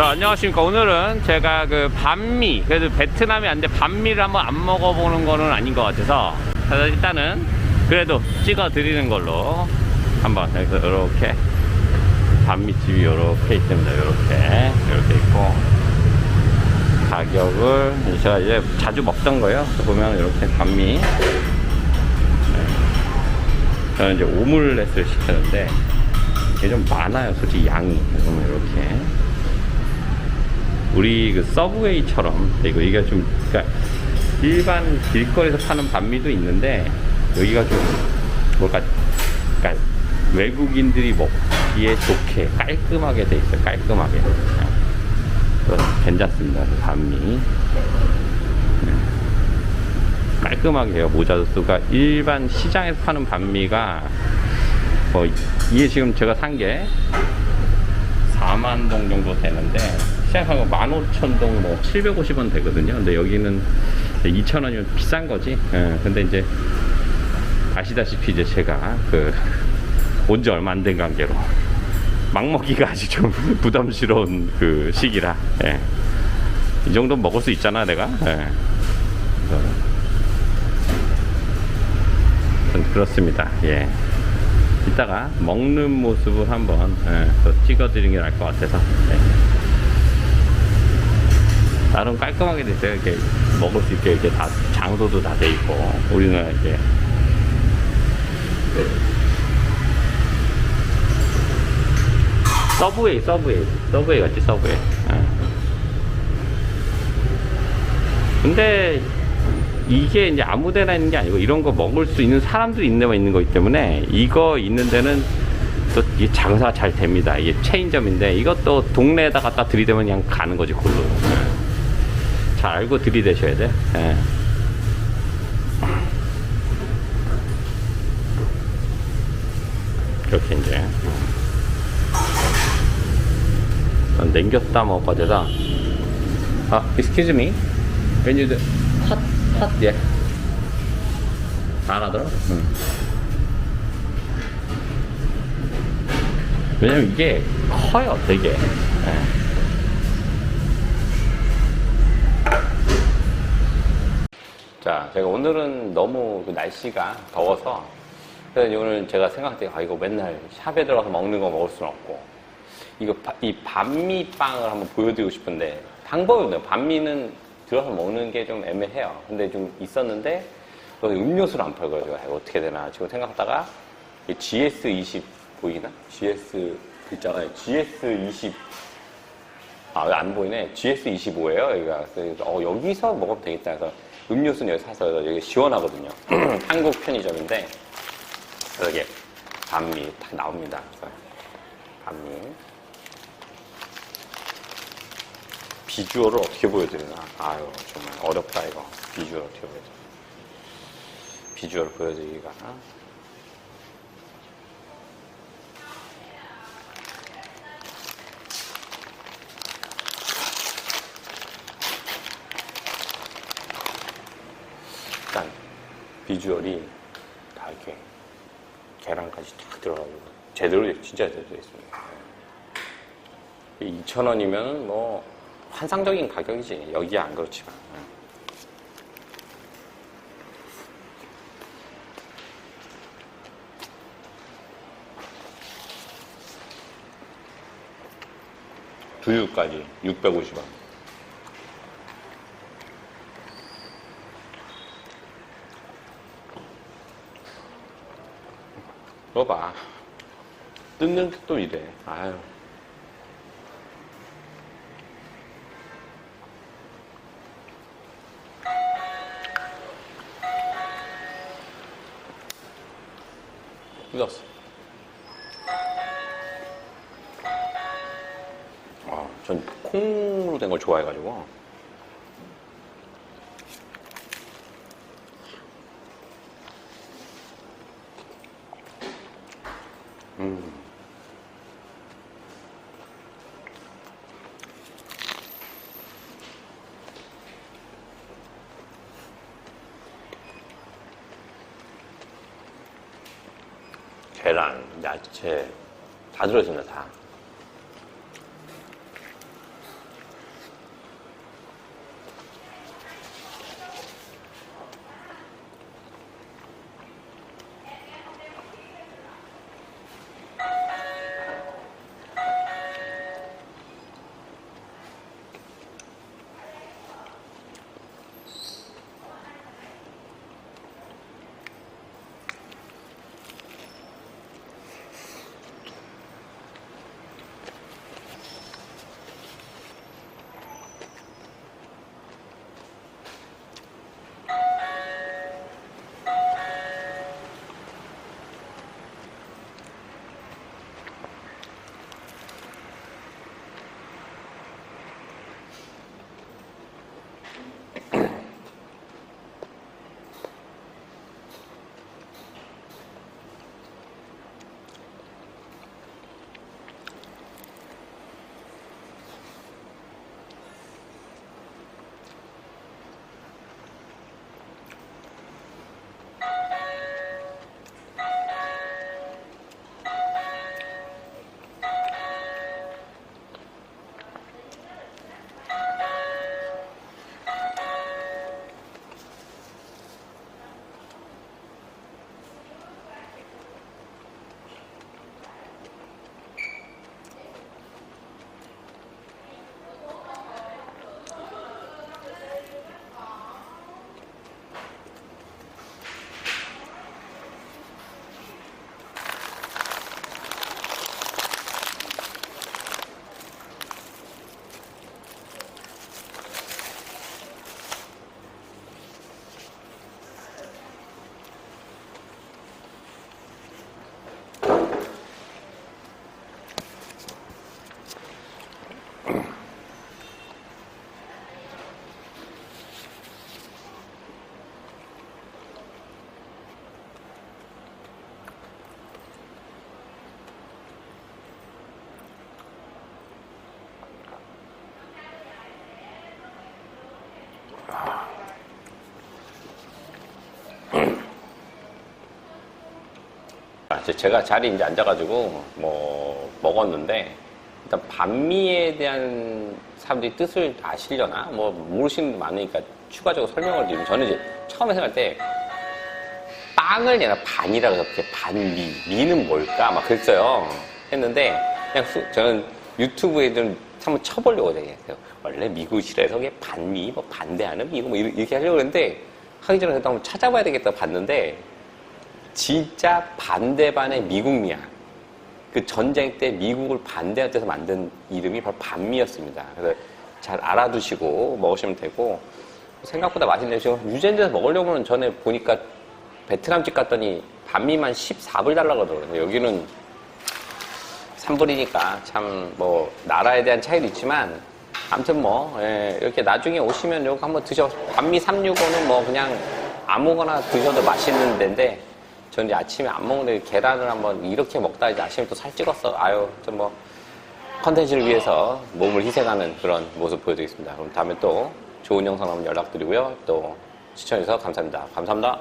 자, 안녕하십니까. 오늘은 제가 그 반미, 그래도 베트남이 안 돼, 반미를 한번 안 먹어보는 거는 아닌 것 같아서, 일단은 그래도 찍어 드리는 걸로 한번 여기서 이렇게 반미집이 이렇게 있습니다. 이렇게, 이렇게 있고, 가격을 제가 이제 자주 먹던 거예요. 보면 이렇게 반미. 네. 저는 이제 오믈렛을 시켰는데, 이게 좀 많아요, 솔직히 양이. 보면 이렇게. 우리 그 서브웨이처럼 이거 여기가 좀 그러니까 일반 길거리에서 파는 반미도 있는데 여기가 좀 뭘까? 그러니까 외국인들이 먹기에 좋게 깔끔하게 돼 있어요. 깔끔하게. 괜찮습니다. 그 반미. 네. 깔끔하게 해요. 모자도 그러니까 일반 시장에서 파는 반미가 뭐 이게 지금 제가 산 게 4만 동 정도 되는데 시작하고 15,000동 뭐 750원 되거든요. 근데 여기는 2,000원이면 비싼 거지. 예, 근데 이제 아시다시피 이제 제가 그 온 지 얼마 안 된 관계로 막 먹기가 아직 좀 부담스러운 그 시기라 예. 이 정도 먹을 수 있잖아 내가 예. 그렇습니다 예. 이따가 먹는 모습을 한번 예, 더 찍어드리는 게 나을 것 같아서 예. 나름 깔끔하게 됐어요 이렇게 먹을 수 있게 이렇게 다 장소도 다 돼 있고 우리는 이렇게 서브웨이 서브웨이 서브웨이 같지 서브웨이 예. 근데 이게 이제 아무 데나 있는 게 아니고 이런 거 먹을 수 있는 사람들이 있는 데만 있는 거기 때문에 이거 있는 데는 또 이게 장사가 잘 됩니다. 이게 체인점인데 이것도 동네에다 갖다 들이대면 그냥 가는 거지 골로. 예. 잘 알고 들이대셔야 돼. 예. 이렇게 이제 난 냉겼다 먹어야 되다. 아, excuse me. When you do hot, hot, yeah. 다 알아들어? 응. 왜냐면 이게 커요, 되게. 예. 자, 제가 오늘은 너무 그 날씨가 더워서 그래서 오늘 제가 생각할 때 아, 이거 맨날 샵에 들어가서 먹는 거 먹을 수는 없고 이거 바- 이 반미빵을 한번 보여드리고 싶은데 방법이 없네요. 반미는 들어서 먹는 게 좀 애매해요. 근데 좀 있었는데 음료수를 안 팔고요. 제가 어떻게 되나 지금 생각하다가 이 GS20 보이나? GS 글자가 GS20 아, 안 보이네. GS25예요, 여기가. 그래서, 어, 여기서 먹으면 되겠다 해서 음료수는 여기 사서 여기 시원하거든요. 한국 편의점인데, 여기 반미 다 나옵니다. 반미. 비주얼을 어떻게 보여드리나. 아유, 정말 어렵다, 이거. 비주얼 어떻게 보여드리나. 비주얼 보여드리기가. 비주얼이 다 이렇게 계란까지 탁 들어가지고 제대로 돼- 진짜 제대로 있습니다. 2,000원이면 뭐 환상적인 가격이지 여기 안 그렇지만 예. 두유까지 650원. 이거 봐. 뜯는 게 또 이래. 아유. 뜯었어. 아, 전 콩으로 된 걸 좋아해가지고. 계란, 야채 다 들어있습니다. 다. 제- 제가 자리에 이제 앉아가지고 뭐 먹었는데 일단 반미에 대한 사람들이 뜻을 아시려나? 뭐 모르시는 분들 많으니까 추가적으로 설명을 드리면 저는 이제 처음에 생각할 때 빵을 내가 반이라고 해서 그게 반미 미는 뭘까? 막 그랬어요. 했는데 그냥 후- 저는 유튜브에 좀 한번 쳐보려고 해요. 원래 미국이라서 그게 반미 뭐 반대하는 미국 뭐 이렇게 이렇게 하려고 했는데 하기 전에 그래도 한번 찾아봐야 되겠다 봤는데 진짜 반대반의 미국미야 그 전쟁 때 미국을 반대할 때서 만든 이름이 바로 반미였습니다 그래서 잘 알아두시고 먹으시면 되고 생각보다 맛있네요 지금 유젠드에서 먹으려면 전에 보니까 베트남집 갔더니 반미만 14불 달라고 그러더라고요. 여기는 3불이니까 참 뭐 나라에 대한 차이도 있지만 아무튼 뭐 예, 이렇게 나중에 오시면 요거 한번 드셔 반미 365는 뭐 그냥 아무거나 드셔도 맛있는 데인데 저는 아침에 안 먹는데 계란을 한번 이렇게 먹다 이제 아침에 또살 찍었어 아유 좀 뭐 컨텐츠를 위해서 몸을 희생하는 그런 모습 보여드리겠습니다. 그럼 다음에 또 좋은 영상 한번 연락드리고요. 또 시청해주셔서 감사합니다. 감사합니다.